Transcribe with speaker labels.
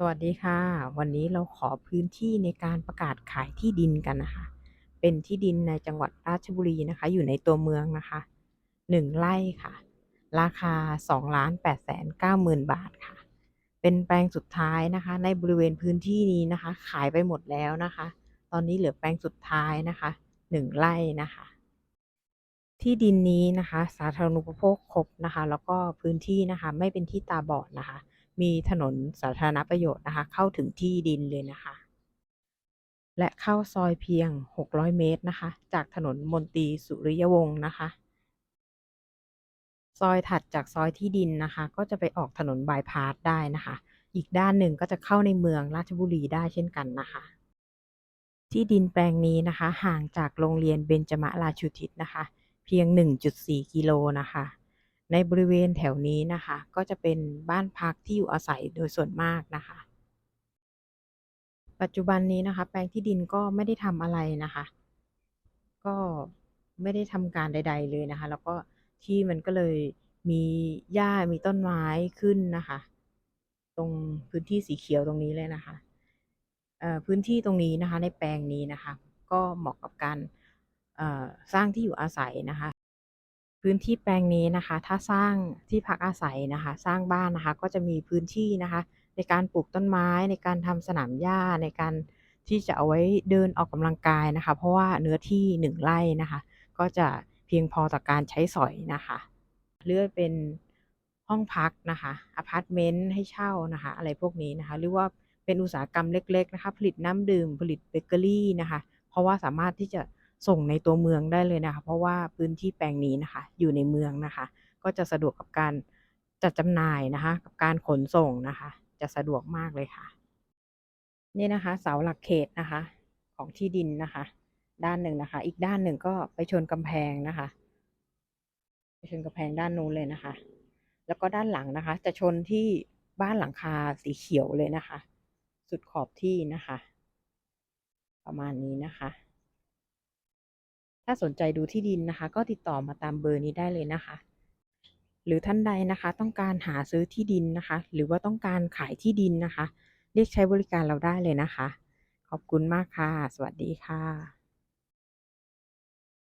Speaker 1: สวัสดีค่ะ วันนี้เราขอพื้นที่ในการประกาศขายที่ดินกันนะคะ เป็นที่ดินในจังหวัดราชบุรีนะคะ อยู่ในตัวเมืองนะคะ1ไร่ค่ะ ราคา2 8 9 0 0 0 0บาทค่ะ เป็นแปลงสุดท้ายนะคะ ในบริเวณพื้นที่นี้นะคะ ขายไปหมดแล้วนะคะ ตอนนี้เหลือแปลงสุดท้ายนะคะ1ไร่นะคะ ที่ดินนี้นะคะ สาธารณูปโภคครบนะคะ แล้วก็พื้นที่นะคะ ไม่เป็นที่ตาบอดนะคะ มีถนนสาธารณประโยชน์นะคะ เข้าถึงที่ดินเลยนะคะ และเข้าซอยเพียง 600 เมตรนะคะ จากถนนมนตรีสุริยวงศ์นะคะ ซอยถัดจากซอยที่ดินนะคะ ก็จะไปออกถนนบายพาสได้นะคะ อีกด้านหนึ่งก็จะเข้าในเมืองราชบุรีได้เช่นกันนะคะ ที่ดินแปลงนี้นะคะ ห่างจากโรงเรียนเบญจมราชูทิศนะคะ เพียง 1.4 กิโลนะคะ ในบริเวณแถวนี้นะคะ ก็จะเป็นบ้านพักที่อยู่อาศัยโดยส่วนมากนะคะ ปัจจุบันนี้นะคะ แปลงที่ดินก็ไม่ได้ทำอะไรนะคะ ก็ไม่ได้ทำการใด ๆ เลยนะคะ แล้วก็ที่มันก็เลยมีหญ้ามีต้นไม้ขึ้นนะคะ ตรงพื้นที่สีเขียวตรงนี้เลยนะคะเอ่อพื้นที่ตรงนี้นะคะ ในแปลงนี้นะคะ ก็เหมาะกับการเอ่อสร้างที่อยู่อาศัยนะคะ พื้นที่แปลงนี้นะคะ ถ้าสร้างที่พักอาศัยนะคะ สร้างบ้านนะคะก็จะมีพื้นที่นะคะ ในการปลูกต้นไม้ในการทำสนามหญ้าในการที่จะเอาไว้เดินออกกำลังกายนะคะ เพราะว่าเนื้อที่ 1ไร่นะคะ ก็จะเพียงพอต่อการใช้สอยนะคะหรือกเป็นห้องพักนะคะอพาร์ตเมนต์ให้เช่านะคะ อะไรพวกนี้นะคะ หรือว่าเป็นอุตสาหกรรมเล็ก ๆ นะคะ ผลิตน้ำดื่มผลิตเบเกอรี่นะคะ เพราะว่าสามารถที่จะ ส่งในตัวเมืองได้เลยนะคะ เพราะว่าพื้นที่แปลงนี้นะคะ อยู่ในเมืองนะคะ ก็จะสะดวกกับการจัดจำหน่ายนะคะ กับการขนส่งนะคะ จะสะดวกมากเลยค่ะ นี่นะคะ เสาหลักเขตนะคะ ของที่ดินนะคะ ด้านหนึ่งนะคะ อีกด้านหนึ่งก็ไปชนกำแพงนะคะ ไปชนกำแพงด้านนู้นเลยนะคะ แล้วก็ด้านหลังนะคะ จะชนที่บ้านหลังคาสีเขียวเลยนะคะ สุดขอบที่นะคะ ประมาณนี้นะคะ ถ้าสนใจดูที่ดินนะคะ ก็ติดต่อมาตามเบอร์นี้ได้เลยนะคะ หรือท่านใดนะคะ ต้องการหาซื้อที่ดินนะคะ หรือว่าต้องการขายที่ดินนะคะ เรียกใช้บริการเราได้เลยนะคะ ขอบคุณมากค่ะ สวัสดีค่ะ